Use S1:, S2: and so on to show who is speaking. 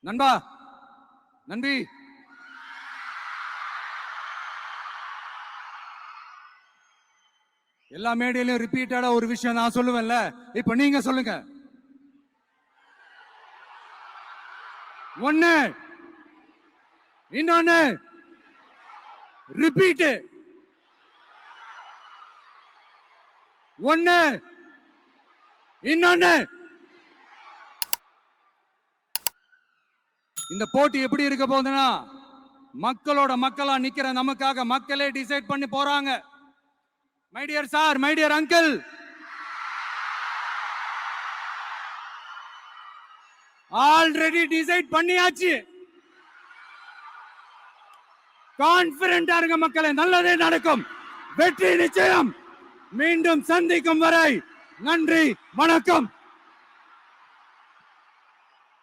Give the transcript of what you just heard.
S1: நண்பா நன்றி. எல்லா மேடையிலும் ரிப்பீட்டடா ஒரு விஷயம் நான் சொல்லுவேன்ல. இப்ப நீங்க சொல்லுங்க. ஒண்ணு இன்னொன்னு ரிப்பீட் ஒன்னு இன்னொன்னு. இந்த போட்டி எப்படி இருக்க போகுதுன்னா மக்களோட மக்களா நிக்கிற நமக்காக மக்களே டிசைட் பண்ணி போறாங்க. My dear sir my dear uncle already decide பண்ணியாச்சு. கான்பிடண்டா இருங்க மக்களே நல்லதே நடக்கும். வெற்றி நிச்சயம். மீண்டும் சந்திக்கும் வரை நன்றி வணக்கம்.